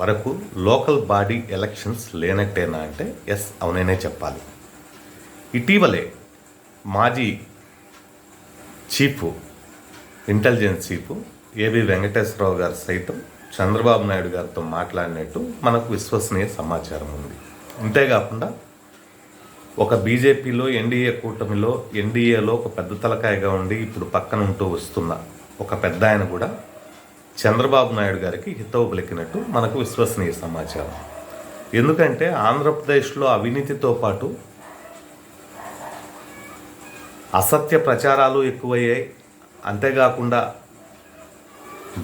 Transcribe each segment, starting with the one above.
వరకు local body elections లేనట్టేనా అంటే yes అవుననే చెప్పాలి. ఇటీవలే మాజీ చీఫ్ ఇంటెలిజెన్స్ చీఫ్ ఏవి వెంకటేశ్వరరావు గారు సైతం చంద్రబాబు నాయుడు గారితో మాట్లాడినట్టు మనకు విశ్వసనీయ సమాచారం ఉంది. అంతేకాకుండా ఒక బీజేపీలో ఎన్డీఏ కూటమిలో ఎన్డీఏలో ఒక పెద్ద తలకాయగా ఉండి ఇప్పుడు పక్కన ఉంటూ వస్తున్న ఒక పెద్ద ఆయన కూడా చంద్రబాబు నాయుడు గారికి హితవు పలికినట్టు మనకు విశ్వసనీయ సమాచారం. ఎందుకంటే ఆంధ్రప్రదేశ్లో అవినీతితో పాటు అసత్య ప్రచారాలు ఎక్కువయ్యాయి. అంతేకాకుండా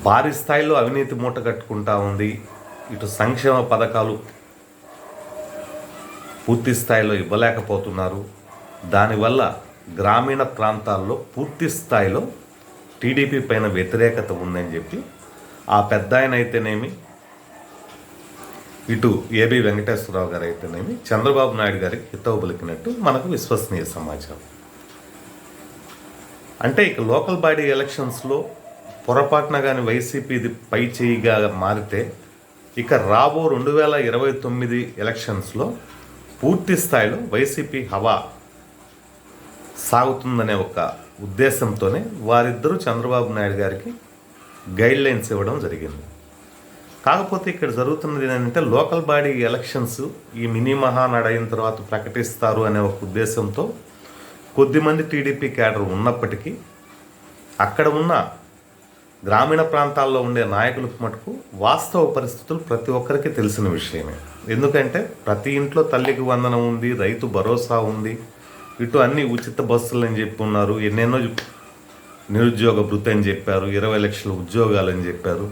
భారీ స్థాయిలో అవినీతి మూట కట్టుకుంటా ఉంది. ఇటు సంక్షేమ పథకాలు పూర్తి స్థాయిలో ఇవ్వలేకపోతున్నారు. దానివల్ల గ్రామీణ ప్రాంతాల్లో పూర్తి స్థాయిలో టీడీపీ పైన వ్యతిరేకత ఉందని చెప్పి ఆ పెద్ద ఆయన అయితేనేమి ఇటు ఏబి వెంకటేశ్వరరావు గారు అయితేనేమి చంద్రబాబు నాయుడు గారికి హితవు పలికినట్టు మనకు విశ్వసనీయ సమాచారం. అంటే ఇక లోకల్ బాడీ ఎలక్షన్స్లో పొరపాటున కానీ వైసీపీది పై చేయిగా మారితే ఇక రాబో రెండు వేల ఇరవై తొమ్మిది ఎలక్షన్స్లో పూర్తి స్థాయిలో వైసీపీ హవా సాగుతుందనే ఒక ఉద్దేశంతోనే వారిద్దరూ చంద్రబాబు నాయుడు గారికి గైడ్ లైన్స్ ఇవ్వడం జరిగింది. కాకపోతే ఇక్కడ జరుగుతున్నది ఏంటంటే లోకల్ బాడీ ఎలక్షన్స్ ఈ మినీ మహానాడు అయిన తర్వాత ప్రకటిస్తారు అనే ఒక ఉద్దేశంతో కొద్దిమంది టీడీపీ క్యాడర్ ఉన్నప్పటికీ అక్కడ ఉన్న గ్రామీణ ప్రాంతాల్లో ఉండే నాయకులకు మటుకు వాస్తవ పరిస్థితులు ప్రతి ఒక్కరికి తెలిసిన విషయమే. ఎందుకంటే ప్రతి ఇంట్లో తల్లికి వందనం ఉంది రైతు భరోసా ఉంది ఇటు అన్ని ఉచిత బస్సులు అని చెప్పి ఉన్నారు ఎన్నెన్నో నిరుద్యోగ వృత్తి అని చెప్పారు ఇరవై లక్షల ఉద్యోగాలు అని చెప్పారు.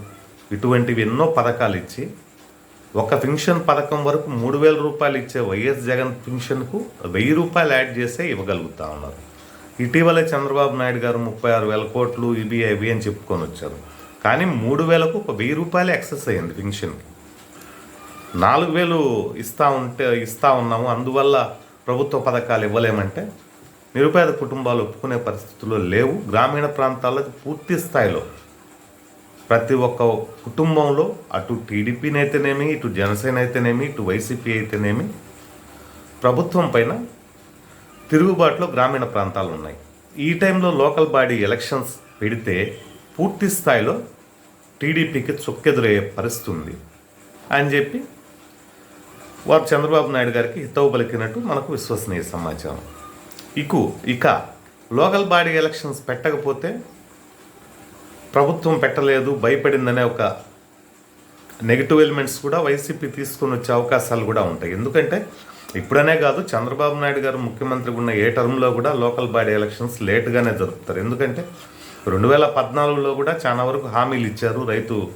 ఇటువంటివి ఎన్నో పథకాలు ఇచ్చి ఒక పెన్షన్ పథకం వరకు మూడు వేల రూపాయలు ఇచ్చే వైఎస్ జగన్ పెన్షన్కు వెయ్యి రూపాయలు యాడ్ చేసే ఇవ్వగలుగుతా ఉన్నారు. ఇటీవలే చంద్రబాబు నాయుడు గారు ముప్పై ఆరు వేల కోట్లు ఇవి అవి అని చెప్పుకొని వచ్చారు. కానీ మూడు వేలకు ఒక వెయ్యి రూపాయలు ఎక్సెస్ అయ్యింది పెన్షన్కి. నాలుగు వేలు ఇస్తా ఉంటే ఇస్తా ఉన్నాము. అందువల్ల ప్రభుత్వ పథకాలు ఇవ్వలేమంటే నిరుపేద కుటుంబాలు ఒప్పుకునే పరిస్థితుల్లో లేవు. గ్రామీణ ప్రాంతాల్లో పూర్తి స్థాయిలో ప్రతి ఒక్క కుటుంబంలో అటు టీడీపీని అయితేనేమి ఇటు జనసేన అయితేనేమి ఇటు వైసీపీ అయితేనేమి ప్రభుత్వం పైన తిరుగుబాటులో గ్రామీణ ప్రాంతాలు ఉన్నాయి. ఈ టైంలో లోకల్ బాడీ ఎలక్షన్స్ పెడితే పూర్తి స్థాయిలో టీడీపీకి చొక్కెదురయ్యే పరిస్థితి ఉంది. అని చెప్పి వారు చంద్రబాబు నాయుడు గారికి హితవు పలికినట్టు మనకు విశ్వసనీయ సమాచారం. ఇకు ఇక. లోకల్ బాడీ ఎలక్షన్స్ పెట్టకపోతే ప్రభుత్వం పెట్టలేదు భయపడిందనే ఒక నెగిటివ్ ఎలిమెంట్స్ కూడా వైసీపీ తీసుకొని వచ్చే అవకాశాలు కూడా ఉంటాయి. ఎందుకంటే ఇప్పుడనే కాదు చంద్రబాబు నాయుడు గారు ముఖ్యమంత్రిగా ఉన్న ఏ టర్మ్లో కూడా లోకల్ బాడీ ఎలక్షన్స్ లేట్గానే జరుపుతారు. ఎందుకంటే రెండు వేల పద్నాలుగులో కూడా చాలా వరకు హామీలు ఇచ్చారు. రైతు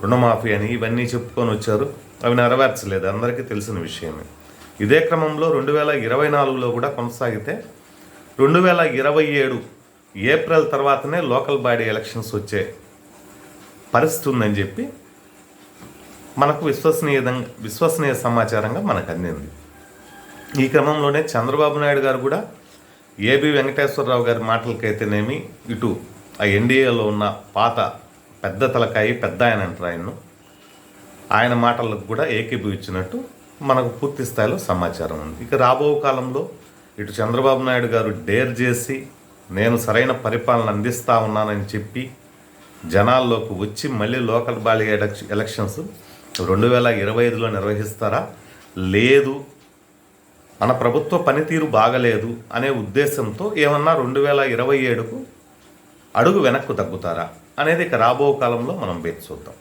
రుణమాఫీ అని ఇవన్నీ చెప్పుకొని వచ్చారు. అవి నెరవేర్చలేదు. అందరికీ తెలిసిన విషయమే. ఇదే క్రమంలో రెండు వేల ఇరవై నాలుగులో కూడా కొనసాగితే రెండు వేల ఇరవై ఏడు ఏప్రిల్ తర్వాతనే లోకల్ బాడీ ఎలక్షన్స్ వచ్చే పరిస్థితి ఉందని చెప్పి మనకు విశ్వసనీయంగా విశ్వసనీయ సమాచారంగా మనకు అందింది. ఈ క్రమంలోనే చంద్రబాబు నాయుడు గారు కూడా ఏబి వెంకటేశ్వరరావు గారి మాటలకైతేనేమి ఇటు ఆ ఎన్డీఏలో ఉన్న పాత పెద్ద తలకాయి పెద్ద ఆయన అంటారు ఆయన్ను. ఆయన మాటలకు కూడా ఏకీభవించినట్టు మనకు పూర్తి స్థాయిలో సమాచారం ఉంది. ఇక రాబో కాలంలో ఇటు చంద్రబాబు నాయుడు గారు డేర్ చేసి నేను సరైన పరిపాలన అందిస్తా ఉన్నానని చెప్పి జనాల్లోకి వచ్చి మళ్ళీ లోకల్ బాడీ ఎలక్షన్స్ రెండు వేల ఇరవై ఐదులో నిర్వహిస్తారా? లేదు. మన ప్రభుత్వ పనితీరు బాగలేదు అనే ఉద్దేశంతో ఏమన్నా రెండు వేల ఇరవై ఏడుకు అడుగు వెనక్కు తగ్గుతారా అనేది ఇక రాబో కాలంలో మనం వేచి చూద్దాం.